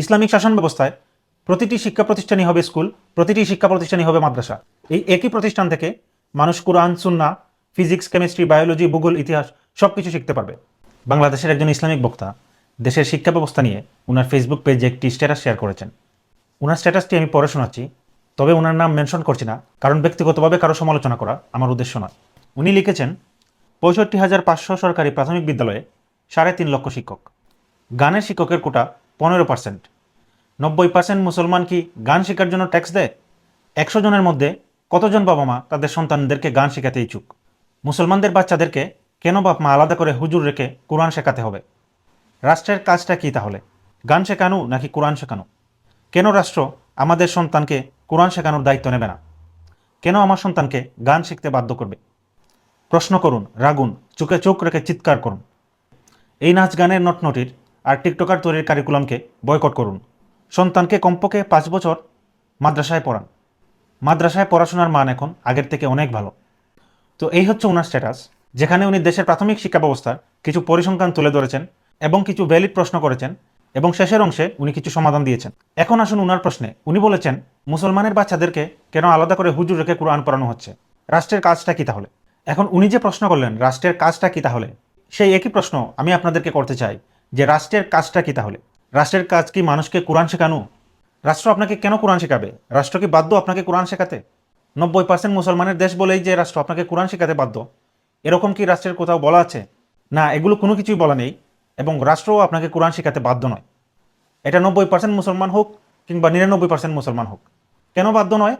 Islamic শাসন ব্যবস্থায় প্রতিটি শিক্ষা প্রতিষ্ঠানই হবে স্কুল, প্রতিটি শিক্ষা প্রতিষ্ঠানই হবে মাদ্রাসা। এই একই প্রতিষ্ঠান থেকে মানুষ কোরআন সুন্না ফিজিক্স, কেমিস্ট্রি, বায়োলজি, ভূগোল, ইতিহাস সব কিছু শিখতে পারবে। বাংলাদেশের একজন ইসলামিক বক্তা দেশের শিক্ষা ব্যবস্থা নিয়ে ওনার ফেসবুক পেজে একটি স্ট্যাটাস শেয়ার করেছেন। ওনার স্ট্যাটাসটি আমি পড়ে শোনাচ্ছি, তবে ওনার নাম মেনশন করছি না, কারণ ব্যক্তিগতভাবে কারও সমালোচনা করা আমার উদ্দেশ্য নয়। উনি লিখেছেন, পঁয়ষট্টি হাজার পাঁচশো সরকারি প্রাথমিক বিদ্যালয়ে সাড়ে তিন লক্ষ শিক্ষক। গানের শিক্ষকের কোটা পনেরো পার্সেন্ট নব্বই পার্সেন্ট মুসলমান কি গান শেখার জন্য ট্যাক্স দেয়? একশো জনের মধ্যে কতজন বাবা মা তাদের সন্তানদেরকে গান শেখাতে ইচ্ছুক? মুসলমানদের বাচ্চাদেরকে কেন বাপ মা আলাদা করে হুজুর রেখে কোরআন শেখাতে হবে? রাষ্ট্রের কাজটা কি তাহলে? গান শেখানো নাকি কোরআন শেখানো? কেন রাষ্ট্র আমাদের সন্তানকে কোরআন শেখানোর দায়িত্ব নেবে না? কেন আমার সন্তানকে গান শিখতে বাধ্য করবে? প্রশ্ন করুন, রাগুন, চোখে চোখ রেখে চিৎকার করুন। এই নাচ গানের নটনটির আর টিকটকার তৈরির কারিকুলামকে বয়কট করুন। সন্তানকে কমপক্ষে পাঁচ বছর মাদ্রাসায় পড়ান। মাদ্রাসায় পড়াশোনার মান এখন আগের থেকে অনেক ভালো। তো এই হচ্ছে ওনার স্ট্যাটাস যেখানে উনি দেশের প্রাথমিক শিক্ষা ব্যবস্থার কিছু পরিসংখ্যান তুলে ধরেছেন এবং কিছু ভ্যালিড প্রশ্ন করেছেন এবং শেষের অংশে উনি কিছু সমাধান দিয়েছেন। এখন আসুন উনার প্রশ্নে। উনি বলেছেন, মুসলমানের বাচ্চাদেরকে কেন আলাদা করে হুজুর রেখে কোরআন পড়ানো হচ্ছে? রাষ্ট্রের কাজটা কী তাহলে? এখন উনি যে প্রশ্ন করলেন, রাষ্ট্রের কাজটা কি তাহলে? সেই একই প্রশ্ন আমি আপনাদেরকে করতে চাই। যে রাষ্ট্রের কাজটা কি তাহলে? রাষ্ট্রের কাজ কি মানুষকে কোরআন শেখানো? রাষ্ট্র আপনাকে কেন কোরআন শেখাবে? রাষ্ট্র কি বাধ্য আপনাকে কোরআন শেখাতে? নব্বই পার্সেন্ট মুসলমানের দেশ বলেই যে রাষ্ট্র আপনাকে কোরআন শেখাতে বাধ্য। এরকম কি রাষ্ট্রের কোথাও বলা আছে? না, এগুলো কোনো কিছুই বলা নেই এবং রাষ্ট্রও আপনাকে কোরআন শেখাতে বাধ্য নয়। এটা নব্বই পার্সেন্ট মুসলমান হোক কিংবা নিরানব্বই পার্সেন্ট মুসলমান হোক। কেন বাধ্য নয়?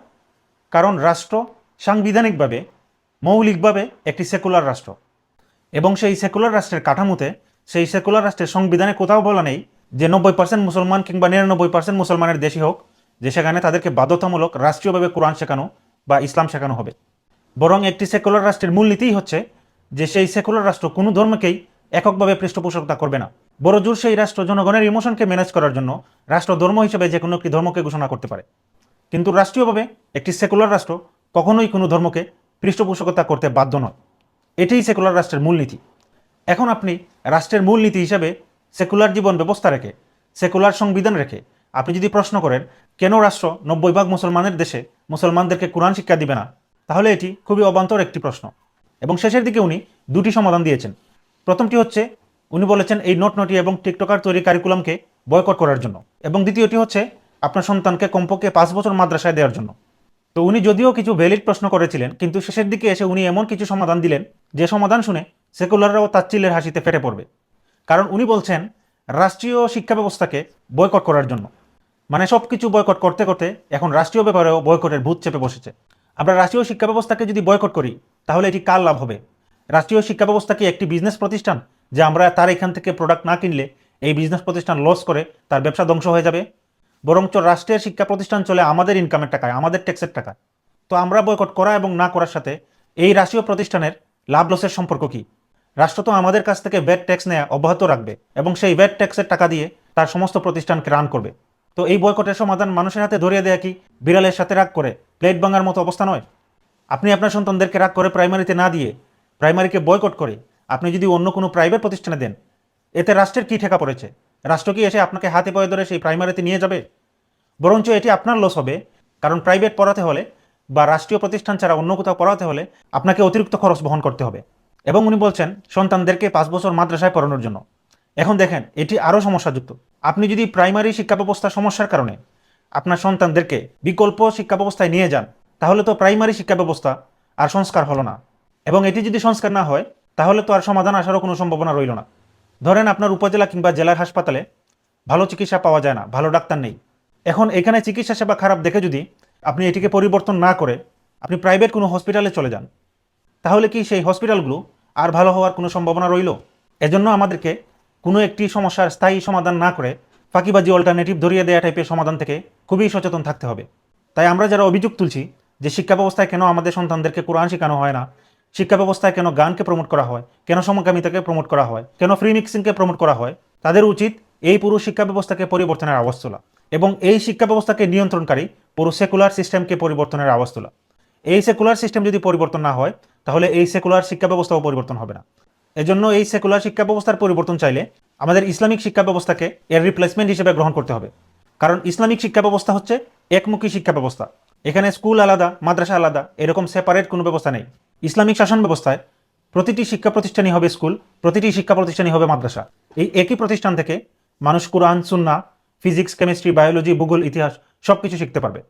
কারণ রাষ্ট্র সাংবিধানিকভাবে, মৌলিকভাবে একটি সেকুলার রাষ্ট্র এবং সেই সেকুলার রাষ্ট্রের কাঠামোতে সেই সেকুলার রাষ্ট্রের সংবিধানে কোথাও বলা নেই যে নব্বই পার্সেন্ট মুসলমান কিংবা নিরানব্বই পার্সেন্ট মুসলমানের দেশই হোক, যে সেখানে তাদেরকে বাধ্যতামূলক রাষ্ট্রীয়ভাবে কোরআন শেখানো বা ইসলাম শেখানো হবে। বরং একটি সেকুলার রাষ্ট্রের মূলনীতিই হচ্ছে যে সেই সেকুলার রাষ্ট্র কোনো ধর্মকেই এককভাবে পৃষ্ঠপোষকতা করবে না। বড় জোর সেই রাষ্ট্র জনগণের ইমোশনকে ম্যানেজ করার জন্য রাষ্ট্র ধর্ম হিসেবে যে কোনো একটি ধর্মকে ঘোষণা করতে পারে। কিন্তু রাষ্ট্রীয়ভাবে একটি সেকুলার রাষ্ট্র কখনোই কোনো ধর্মকে পৃষ্ঠপোষকতা করতে বাধ্য নয়। এটাই সেকুলার রাষ্ট্রের মূলনীতি এখন আপনি রাষ্ট্রের মূলনীতি হিসেবে সেকুলার জীবন ব্যবস্থা রেখে, সেকুলার সংবিধান রেখে আপনি যদি প্রশ্ন করেন, কেন রাষ্ট্র নব্বই ভাগ মুসলমানের দেশে মুসলমানদেরকে কোরআন শিক্ষা দিবে না? তাহলে এটি খুবই অবান্তর একটি প্রশ্ন। এবং শেষের দিকে উনি দুটি সমাধান দিয়েছেন। প্রথমটি হচ্ছে, উনি বলেছেন এই নোট নোটি এবং টিকটকার তৈরি কারিকুলামকে বয়কট করার জন্য। এবং দ্বিতীয়টি হচ্ছে, আপনার সন্তানকে কমপক্ষে পাঁচ বছর মাদ্রাসায় দেওয়ার জন্য। তো উনি যদিও কিছু ভ্যালিড প্রশ্ন করেছিলেন, কিন্তু শেষের দিকে এসে উনি এমন কিছু সমাধান দিলেন, যে সমাধান শুনে সেকুলাররাও তাচ্ছিল্যের হাসিতে ফেটে পড়বে। কারণ উনি বলছেন, রাষ্ট্রীয় শিক্ষা ব্যবস্থাকে বয়কট করার জন্য। মানে সব কিছু বয়কট করতে করতে এখন রাষ্ট্রীয় ব্যাপারেও বয়কটের ভূত চেপে বসেছে। আমরা রাষ্ট্রীয় শিক্ষা ব্যবস্থাকে যদি বয়কট করি, তাহলে এটি কার লাভ হবে? রাষ্ট্রীয় শিক্ষা ব্যবস্থা কি একটি বিজনেস প্রতিষ্ঠান যে আমরা তার এখান থেকে প্রোডাক্ট না কিনলে এই বিজনেস প্রতিষ্ঠান লস করে তার ব্যবসা ধ্বংস হয়ে যাবে? বরঞ্চ রাষ্ট্রের শিক্ষা প্রতিষ্ঠান চলে আমাদের ইনকামের টাকায়, আমাদের ট্যাক্সের টাকায়। তো আমরা বয়কট করা এবং না করার সাথে এই রাষ্ট্রীয় প্রতিষ্ঠানের লাভ লসের সম্পর্ক কি? রাষ্ট্র তো আমাদের কাছ থেকে ভ্যাট ট্যাক্স নেওয়া অব্যাহত রাখবে এবং সেই ভ্যাট ট্যাক্সের টাকা দিয়ে তার সমস্ত প্রতিষ্ঠানকে রান করবে। তো এই বয়কটের সমাধান মানুষের হাতে ধরিয়ে দেয়া কি? বিড়ালের সাথে রাগ করে প্লেট ভাঙার মতো অবস্থা নয়? আপনি আপনার সন্তানদেরকে রাগ করে প্রাইমারিতে না দিয়ে প্রাইমারিকে বয়কট করে আপনি যদি অন্য কোনো প্রাইভেট প্রতিষ্ঠানে দেন, এতে রাষ্ট্রের কী ঠেকা পড়েছে? রাষ্ট্র কি এসে আপনাকে হাতে পয়ে ধরে সেই প্রাইমারিতে নিয়ে যাবে? বরঞ্চ এটি আপনার লস হবে, কারণ প্রাইভেট পড়াতে হলে বা রাষ্ট্রীয় প্রতিষ্ঠান ছাড়া অন্য কোথাও পড়াতে হলে আপনাকে অতিরিক্ত খরচ বহন করতে হবে। এবং উনি বলছেন, সন্তানদেরকে পাঁচ বছর মাদ্রাসায় পড়ানোর জন্য। এখন দেখেন, এটি আরও সমস্যাযুক্ত। আপনি যদি প্রাইমারি শিক্ষা ব্যবস্থা সমস্যার কারণে আপনার সন্তানদেরকে বিকল্প শিক্ষা ব্যবস্থায় নিয়ে যান, তাহলে তো প্রাইমারি শিক্ষা ব্যবস্থা আর সংস্কার হলো না। এবং এটি যদি সংস্কার না হয়, তাহলে তো আর সমাধান আসারও কোনো সম্ভাবনা রইল না। ধরেন আপনার উপজেলা কিংবা জেলার হাসপাতালে ভালো চিকিৎসা পাওয়া যায় না, ভালো ডাক্তার নেই। এখন এখানে চিকিৎসা সেবা খারাপ দেখে যদি আপনি এটিকে পরিবর্তন না করে আপনি প্রাইভেট কোনো হসপিটালে চলে যান তাহলে কি সেই হসপিটালগুলো আর ভালো হওয়ার কোনো সম্ভাবনা রইল? এজন্য আমাদেরকে কোনো একটি সমস্যার স্থায়ী সমাধান না করে ফাঁকিবাজি অল্টারনেটিভ ধরিয়ে দেওয়া টাইপের সমাধান থেকে খুবই সচেতন থাকতে হবে। তাই আমরা যারা অভিযোগ তুলছি যে শিক্ষা ব্যবস্থায় কেন আমাদের সন্তানদেরকে কোরআন শেখানো হয় না, শিক্ষা ব্যবস্থায় কেন গানকে প্রমোট করা হয়, কেন সমকামিতাকে প্রমোট করা হয়, কেন ফ্রি মিক্সিংকে প্রমোট করা হয়, তাদের উচিত এই পুরো শিক্ষা ব্যবস্থাকে পরিবর্তনের আওয়াজ তোলা এবং এই শিক্ষা ব্যবস্থাকে নিয়ন্ত্রণকারী পুরো সেকুলার সিস্টেমকে পরিবর্তনের আওয়াজ তোলা। এই সেকুলার সিস্টেম যদি পরিবর্তন না হয়, তাহলে এই সেকুলার শিক্ষা ব্যবস্থাও পরিবর্তন হবে না। এজন্য এই সেকুলার শিক্ষা ব্যবস্থার পরিবর্তন চাইলে আমাদের ইসলামিক শিক্ষা ব্যবস্থাকে এর রিপ্লেসমেন্ট হিসেবে গ্রহণ করতে হবে। কারণ ইসলামিক শিক্ষা ব্যবস্থা হচ্ছে একমুখী শিক্ষা ব্যবস্থা এখানে স্কুল আলাদা, মাদ্রাসা আলাদা, এরকম সেপারেট কোনো ব্যবস্থা নেই। ইসলামিক শাসন ব্যবস্থায় প্রতিটি শিক্ষা প্রতিষ্ঠানই হবে স্কুল প্রতিটি শিক্ষা প্রতিষ্ঠানই হবে মাদ্রাসা। এই একই প্রতিষ্ঠান থেকে মানুষ কোরআন সুন্না ফিজিক্স কেমিস্ট্রি বায়োলজি ভূগোল, ইতিহাস সব কিছু শিখতে পারবে।